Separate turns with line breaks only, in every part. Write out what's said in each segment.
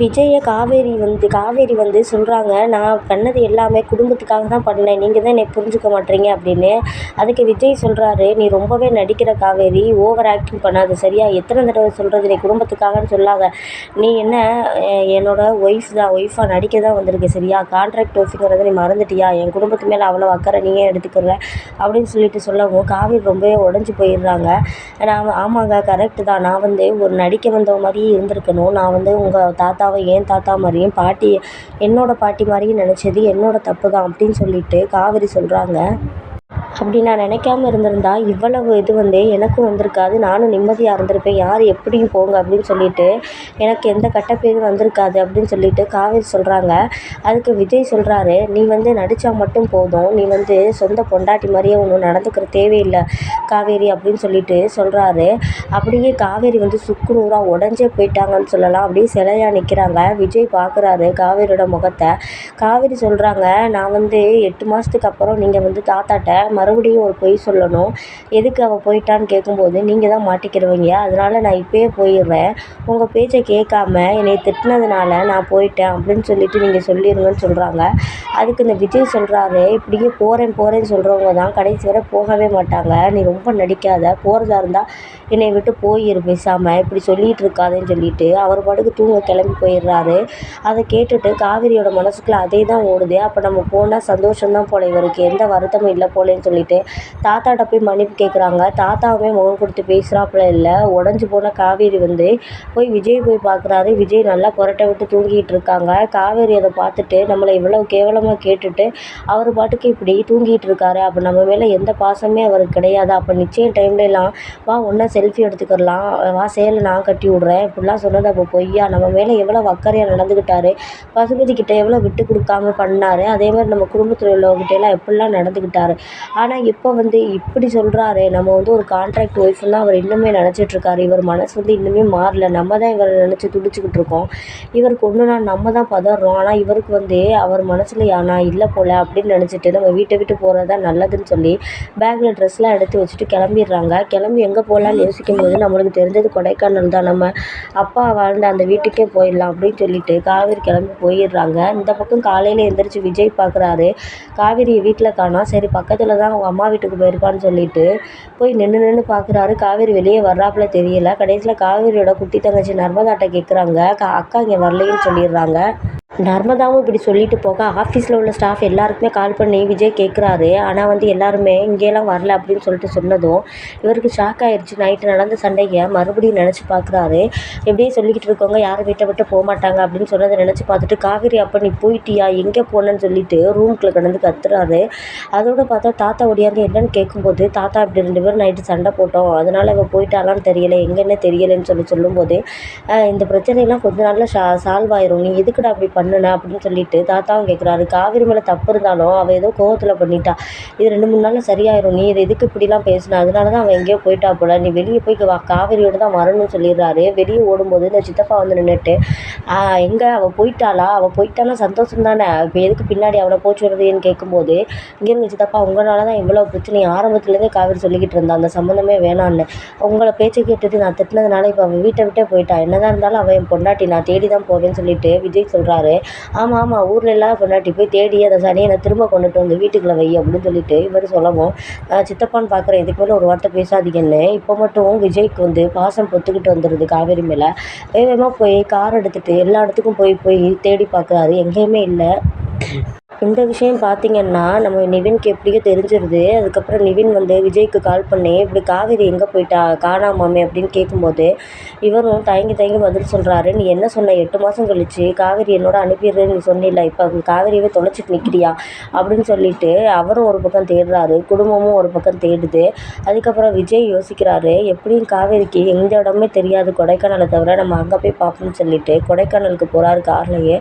விஜயை காவேரி வந்து காவேரி வந்து சொல்கிறாங்க நான் பண்ணது எல்லாமே குடும்பத்துக்காக தான் பண்ணேன். நீங்கள் தான் என்னை புரிஞ்சுக்க மாட்டேறீங்க அப்படின்னு. அதுக்கு விஜய் சொல்கிறாரு நீ ரொம்பவே நடிக்கிற காவேரி ஓவர் ஆக்டிங் பண்ணாத சரியா? எத்தனை தடவை சொல்கிறது நீ குடும்பத்துக்காகன்னு சொல்லாத. நீ என்ன என்னோட ஒய்ஃப் தான் ஒய்ஃபாக நடிக்க தான் வந்திருக்கு சரியா? கான்ட்ராக்ட் ஒய்ஃபுங்கிறத நீ மறந்துட்டியா? என் குடும்பத்து மேலே அவ்வளோ அக்கறை நீயே எடுத்துக்கிற அப்படின்னு சொல்லிட்டு சொல்லவும் காவேரி ரொம்பவே உடஞ்சி போயிடுறாங்க. நான் ஆமாங்க கரெக்டு தான். நான் வந்து ஒரு நடிக்க வந்த மாதிரியே இருந்திருக்கணும். நான் வந்து உங்கள் தாத்தா தாத்தாவை என் தாத்தா மாதிரியும் பாட்டி என்னோடய பாட்டி மாதிரியும் நினச்சது என்னோடய தப்பு தான் அப்படின்னு சொல்லிட்டு காவேரி சொல்கிறாங்க அப்படி நான் நினைக்காம இருந்திருந்தா இவ்வளவு இது வந்து எனக்கும் வந்திருக்காது. நானும் நிம்மதியாக இருந்திருப்பேன். யார் எப்படியும் போங்க அப்படின்னு சொல்லிட்டு எனக்கு எந்த கட்டப்பேரும் வந்திருக்காது அப்படின்னு சொல்லிட்டு காவேரி சொல்கிறாங்க அதுக்கு விஜய் சொல்கிறாரு நீ வந்து நடித்தா மட்டும் போதும். நீ வந்து சொந்த பொண்டாட்டி மாதிரியே ஒன்று நடந்துக்கிற தேவையில்லை காவேரி அப்படின்னு சொல்லிட்டு சொல்கிறாரு அப்படியே காவேரி வந்து சுக்குநூறாக உடஞ்சே போயிட்டாங்கன்னு சொல்லலாம். அப்படியே சிலையாக நிற்கிறாங்க விஜய் பார்க்குறாரு காவேரியோட முகத்தை. காவேரி சொல்கிறாங்க நான் வந்து எட்டு மாதத்துக்கு அப்புறம் நீங்கள் வந்து தாத்தாட்ட மறுபடியும் ஒரு பொய் சொல்லணும். எதுக்கு அவள் போயிட்டான்னு கேட்கும்போது நீங்கள் தான் மாட்டிக்கிடுவீங்க அதனால் நான் இப்போயே போயிடுறேன். உங்கள் பேச்சை கேட்காம என்னை திட்டினதுனால நான் போயிட்டேன் அப்படின்னு சொல்லிட்டு நீங்கள் சொல்லிடுங்கன்னு சொல்கிறாங்க அதுக்கு இந்த விஜய் சொல்கிறாரு இப்படியே போகிறேன் போகிறேன்னு சொல்கிறவங்க தான் கடைசி வரை போகவே மாட்டாங்க. நீ ரொம்ப நடிக்காத. போகிறதா இருந்தால் என்னை விட்டு போயிரு பேசாமல் இப்படி சொல்லிகிட்டு இருக்காதேன்னு சொல்லிட்டு அவர் பாட்டுக்கு தூங்க கிளம்பி போயிடுறாரு. அதை கேட்டுட்டு காவிரியோட மனசுக்குள்ள அதே தான் ஓடுது. அப்போ நம்ம போனால் சந்தோஷம்தான் போல இவருக்கு. எந்த வருத்தமும் இல்லை போலேன்னு சொல்லிட்டு தாத்தாகிட்ட போய் மன்னிப்பு கேட்குறாங்க தாத்தாவுமே முகம் கொடுத்து பேசுகிறாப்புல இல்லை. உடஞ்சி போன காவேரி வந்து போய் விஜய் போய் பார்க்குறாரு விஜய் நல்லா கொரட்டை விட்டு தூங்கிட்டு இருக்காங்க. காவேரி அதை பார்த்துட்டு நம்மளை இவ்வளோ கேவலமாக கேட்டுட்டு அவர் பாட்டுக்கு இப்படி தூங்கிட்டு இருக்காரு. அப்போ நம்ம மேலே எந்த பாசமே அவருக்கு கிடையாது. அப்போ நிச்சயம் டைம்லலாம் வா ஒன்றா செல்ஃபி எடுத்துக்கிடலாம் வா சேலை நான் கட்டி விட்றேன். இப்படிலாம் சொன்னது அப்போ பொய்யா? நம்ம மேலே எவ்வளோ அக்கறையாக நடந்துக்கிட்டாரு பசுபதி கிட்ட எவ்வளோ விட்டு கொடுக்காம பண்ணார்? அதே மாதிரி நம்ம குடும்பத்தில் உள்ளவங்ககிட்ட எல்லாம் எப்படிலாம் நடந்துக்கிட்டாரு ஆனால் இப்போ வந்து இப்படி சொல்கிறாரு நம்ம வந்து ஒரு கான்ட்ராக்ட் ஒய்ஃப்னு தான் அவர் இன்னுமே நினச்சிட்ருக்காரு. இவர் மனசு வந்து இன்னுமே மாறல. நம்ம தான் இவரை நினச்சி துடிச்சிக்கிட்டு இருக்கோம். இவருக்கு நாள் நம்ம தான் பதறோம். ஆனால் இவருக்கு வந்து அவர் மனசில் நான் இல்லை போல் அப்படின்னு நினச்சிட்டு நம்ம வீட்டை விட்டு போகிறது தான் நல்லதுன்னு சொல்லி பேக்கில் ட்ரெஸ்லாம் எடுத்து வச்சுட்டு கிளம்பிடுறாங்க. கிளம்பி எங்கே போகலான்னு யோசிக்கும் போது நம்மளுக்கு தெரிஞ்சது கொடைக்கானல் தான். நம்ம அப்பா வாழ்ந்த அந்த வீட்டுக்கே போயிடலாம் அப்படின்னு சொல்லிட்டு காவேரி கிளம்பி போயிடுறாங்க. இந்த பக்கம் காலையில் எழுந்திரிச்சு விஜய் பார்க்குறாரு காவேரியை வீட்டில் காணோம். சரி பக்கத்தில் தான் அவங்க அம்மா வீட்டுக்கு போயிருப்பான்னு சொல்லிட்டு போய் நின்று நின்று பார்க்குறாரு காவேரி வெளியே வர்றாப்புல தெரியல. கடைசியில் காவேரியோட குட்டி தங்கச்சி நர்மதாட்ட கேட்குறாங்க அக்கா இங்கே வரலைன்னு சொல்லிடுறாங்க. நர்மதாவும் இப்படி சொல்லிட்டு போக ஆஃபீஸில் உள்ள ஸ்டாஃப் எல்லாருக்குமே கால் பண்ணி விஜய் கேட்குறாரு ஆனால் வந்து எல்லாருமே இங்கேலாம் வரல அப்படின்னு சொல்லிட்டு சொன்னதும் இவருக்கு ஷாக் ஆயிடுச்சு நைட்டு நடந்த சண்டையை மறுபடியும் நினச்சி பார்க்குறாரு எப்படியே சொல்லிக்கிட்டு இருக்கவங்க யாரும் வீட்டை விட்டு போக மாட்டாங்க அப்படின்னு சொன்னதை நினச்சி பார்த்துட்டு காவிரி அப்போ நீ போயிட்டியா? எங்கே போனேன்னு சொல்லிட்டு ரூம்குள்ளே கிடந்து கத்துறாரு. அதோட பார்த்தா தாத்தா ஒடியாந்து என்னன்னு கேட்கும்போது தாத்தா இப்படி ரெண்டு பேரும் நைட்டு சண்டை போட்டோம். அதனால் இவன் போயிட்டாலான்னு தெரியலை. எங்கன்னு தெரியலைன்னு சொல்லி சொல்லும்போது இந்த பிரச்சனையெல்லாம் கொஞ்ச நாளில் ஷா சால்வ் ஆயிரும். நீ எதுக்குடா அப்படி பண்ணுன அப்படின்னு சொல்லிட்டு தாத்தாவும் கேட்குறாரு காவேரி மேலே தப்பு இருந்தாலும் அவள் ஏதோ கோவத்தில் பண்ணிட்டா. இது ரெண்டு மூணு நாளில் சரியாயிரும். நீ இது எதுக்கு இப்படிலாம் பேசின? அதனால தான் அவன் எங்கேயோ போயிட்டா போல. நீ வெளியே போய் வா. காவேரியோடு தான் வரணும்னு சொல்லிடுறாரு. வெளியே ஓடும்போது இந்த சித்தப்பா வந்து நின்றுட்டு எங்கே அவள் போயிட்டாளா? அவள் போயிட்டாலும் சந்தோஷம் தானே இப்போ எதுக்கு பின்னாடி அவனை போச்சு வருதுன்னு கேட்கும்போது இங்கே இருந்து சித்தப்பா. உங்களால் தான் இவ்வளோ பிரச்சனை ஆரம்பத்துலேருந்தே காவேரி சொல்லிக்கிட்டு இருந்தா. அந்த சம்மந்தமே வேணான்னு. உங்களை பேச்சை கேட்டுட்டு நான் திட்டினதுனால இப்போ அவன் வீட்டை விட்டே போயிட்டான் என்னதான் இருந்தாலும் அவன் என் பொண்டாட்டி. நான் தேடி தான் போவேன்னு சொல்லிட்டு விஜய் சொல்கிறாரு ஆமாம் ஆமாம் ஊரில் எல்லாம் பொண்டாட்டி போய் தேடி அந்த நான் திரும்ப கொண்டுட்டு வந்து வீட்டுக்குள்ளே வை அப்படின்னு சொல்லிட்டு இவர் சொல்லவும் சித்தப்பான்னு பார்க்குறேன் இதுக்கு மேலே ஒரு வார்த்தை பேசாதீங்கன்னு. இப்போ மட்டும் விஜய்க்கு வந்து பாசம் பொத்துக்கிட்டு வந்துடுது காவேரி மேலே. வேகமாக போய் கார் எடுத்துகிட்டு எல்லா இடத்துக்கும் போய் போய் தேடி பார்க்குறாரு எங்கேயுமே இல்லை. இந்த விஷயம் பார்த்திங்கன்னா நம்ம நிவின்க்கு எப்படியோ தெரிஞ்சிருது. அதுக்கப்புறம் நிவின் வந்து விஜய்க்கு கால் பண்ணி இப்படி காவேரி எங்கே போயிட்டா? காணாமாமே அப்படின்னு கேட்கும்போது இவரும் தயங்கி தயங்கி பதில் சொல்கிறாரு நீ என்ன சொன்ன? எட்டு மாதம் கழிச்சு காவேரி என்னோட அனுப்பிடுறேன்னு நீ சொன்னில்ல. இப்போ காவேரியவே தொலைச்சிட்டு நிற்கிறியா அப்படின்னு சொல்லிட்டு அவரும் ஒரு பக்கம் தேடுறாரு. குடும்பமும் ஒரு பக்கம் தேடுது. அதுக்கப்புறம் விஜய் யோசிக்கிறாரு எப்படியும் காவேரிக்கு எந்த இடமே தெரியாது. கொடைக்கானலை தவிர நம்ம அங்கே போய் பார்ப்போம்னு சொல்லிட்டு கொடைக்கானலுக்கு போகிறாரு கார்லேயே.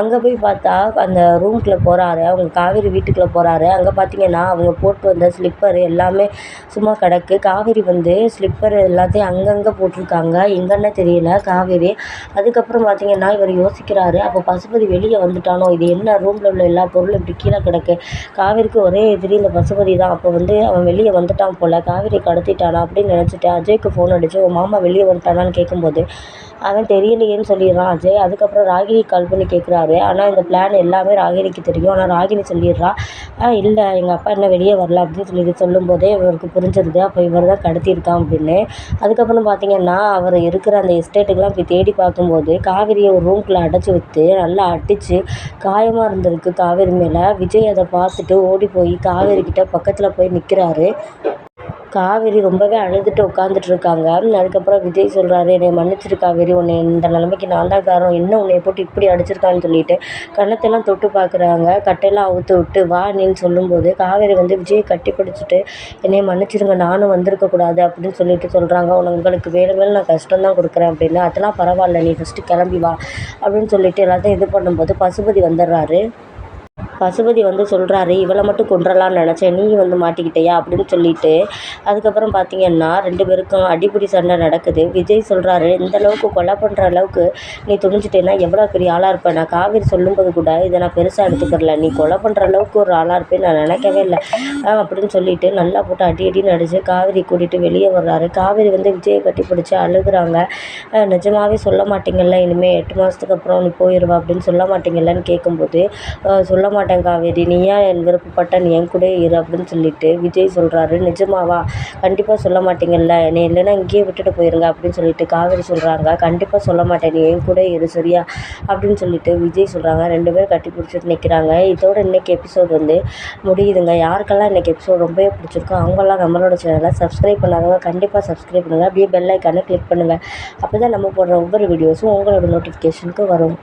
அங்கே போய் பார்த்தா அந்த ரூம்குள்ளே போகிற போகிறாரு அவங்க காவேரி வீட்டுக்குள்ளே போகிறாரு அங்கே பார்த்தீங்கன்னா அவங்க போட்டு வந்த ஸ்லிப்பர் எல்லாமே சும்மா கிடக்கு. காவேரி வந்து ஸ்லிப்பர் எல்லாத்தையும் அங்கங்கே போட்டிருக்காங்க. எங்கன்னு தெரியல காவேரி. அதுக்கப்புறம் பார்த்தீங்கன்னா இவர் யோசிக்கிறாரு அப்போ பசுபதி வெளியே வந்துட்டானோ? இது என்ன ரூமில் உள்ள எல்லா பொருளும் இப்படி கீழே கிடக்கு? காவேரிக்கு ஒரே எதிரி இந்த பசுபதி தான். அப்போ வந்து அவன் வெளியே வந்துட்டான் போல். காவேரி கடத்திட்டானா அப்படின்னு நினச்சிட்டு அஜய்க்கு ஃபோன் அடித்து உன் மாமா வெளியே வந்துட்டானான்னு கேட்கும்போது அவன் தெரியலையேன்னு சொல்லிடுறான் அஜய். அதுக்கப்புறம் ராகினி கால் பண்ணி கேட்குறாரு ஆனால் இந்த பிளான் எல்லாமே ராகினிக்கு தெரியும். ஆனால் ராகினி சொல்லிடுறா. ஆ இல்லை எங்கள் அப்பா என்ன வெளியே வரல அப்படின்னு சொல்லிட்டு சொல்லும்போதே இவருக்கு புரிஞ்சிருது. அப்போ இவர் தான் கடத்தியிருக்கான் அப்படின்னு. அதுக்கப்புறம் பார்த்தீங்கன்னா அவர் இருக்கிற அந்த எஸ்டேட்டுக்கெலாம் போய் தேடி பார்க்கும்போது காவிரியை ஒரு ரூம்குள்ளே அடைச்சி விட்டு நல்லா அடித்து காயமாக இருந்திருக்கு காவேரி மேலே. விஜய் அதை பார்த்துட்டு ஓடி போய் காவேரி கிட்ட பக்கத்தில் போய் நிற்கிறாரு காவேரி ரொம்பவே அழுதுட்டு உட்காந்துட்டு இருக்காங்க அதுக்கப்புறம் விஜய் சொல்கிறாரு என்னை மன்னிச்சிரு காவேரி உன்னை இந்த நிலைமைக்கு நான் தான் காரணம். என்ன உன்னை போட்டு இப்படி அடிச்சிருக்கான்னு சொல்லிட்டு கன்னத்தெல்லாம் தொட்டு பார்க்குறாங்க கட்டையெல்லாம் அவுத்து விட்டு வா நீன்னு சொல்லும்போது காவேரி வந்து விஜயை கட்டி பிடிச்சிட்டு என்னை மன்னிச்சிருங்க நானும் வந்திருக்கக்கூடாது அப்படின்னு சொல்லிட்டு சொல்கிறாங்க உனக்கு உங்களுக்கு வேலை மேலே நான் கஷ்டம் தான் கொடுக்குறேன் அப்படின்னு. அதெல்லாம் பரவாயில்ல நீ ஃபஸ்ட்டு கிளம்பி வா அப்படின்னு சொல்லிட்டு எல்லாத்தையும் இது பண்ணும்போது பசுபதி வந்துடுறாரு. பசுபதி வந்து சொல்கிறாரு இவளை மட்டும் கொன்றலான்னு நினச்சேன் நீ வந்து மாட்டிக்கிட்டியா? அப்படின்னு சொல்லிட்டு அதுக்கப்புறம் பார்த்தீங்கன்னா ரெண்டு பேருக்கும் அடிப்பிடி சண்டை நடக்குது. விஜய் சொல்கிறாரு இந்த அளவுக்கு கொலை பண்ணுற அளவுக்கு நீ துணிஞ்சிட்டேன்னா எவ்வளோ பெரிய ஆளாக இருப்பேன். நான் காவேரி சொல்லும்போது கூட இதை நான் பெருசாக எடுத்துக்கிறல. நீ கொலை பண்ணுற அளவுக்கு ஒரு ஆளாக இருப்பேன் நான் நினைக்கவே இல்லை. அப்படின்னு சொல்லிட்டு நல்லா போட்டு அடி அடி நடிச்சு காவேரி கூட்டிகிட்டு வெளியே வர்றாரு. காவேரி வந்து விஜயை கட்டி பிடிச்சி அழுகுறாங்க. நிஜமாவே சொல்ல மாட்டீங்கல்ல இனிமேல் எட்டு மாதத்துக்கு அப்புறம் நீ போயிடுவா அப்படின்னு சொல்ல மாட்டீங்கல்லன்னு கேட்கும்போது சொல்ல மாட்டேன். காவேரி நீயா என் விருப்பப்பட்ட நீ என் கூட இரு அப்படின்னு சொல்லிட்டு விஜய் சொல்கிறாரு நிஜமாவா? கண்டிப்பாக சொல்ல மாட்டீங்கல்ல. என்னை இல்லைன்னா இங்கேயே விட்டுட்டு போயிருங்க அப்படின்னு சொல்லிட்டு காவேரி சொல்கிறாங்க கண்டிப்பாக சொல்ல மாட்டேன். நீ என் கூட இரு சரியா? அப்படின்னு சொல்லிட்டு விஜய் சொல்கிறாங்க ரெண்டு பேரும் கட்டி பிடிச்சிட்டு நிற்கிறாங்க இதோட இன்றைக்கி எபிசோட் வந்து முடியுதுங்க. யாருக்கெல்லாம் இன்றைக்கி எபிசோட் ரொம்பவே பிடிச்சிருக்கோ அவங்கெல்லாம் நம்மளோட சேனலை சப்ஸ்கிரைப் பண்ணாதவங்க கண்டிப்பாக சப்ஸ்கிரைப் பண்ணுங்கள் அப்படியே பெல் ஐக்கானை கிளிக் பண்ணுங்கள் அப்போ தான் நம்ம போடுற ஒவ்வொரு வீடியோஸும் உங்களோட நோட்டிஃபிகேஷனுக்கு வரும்.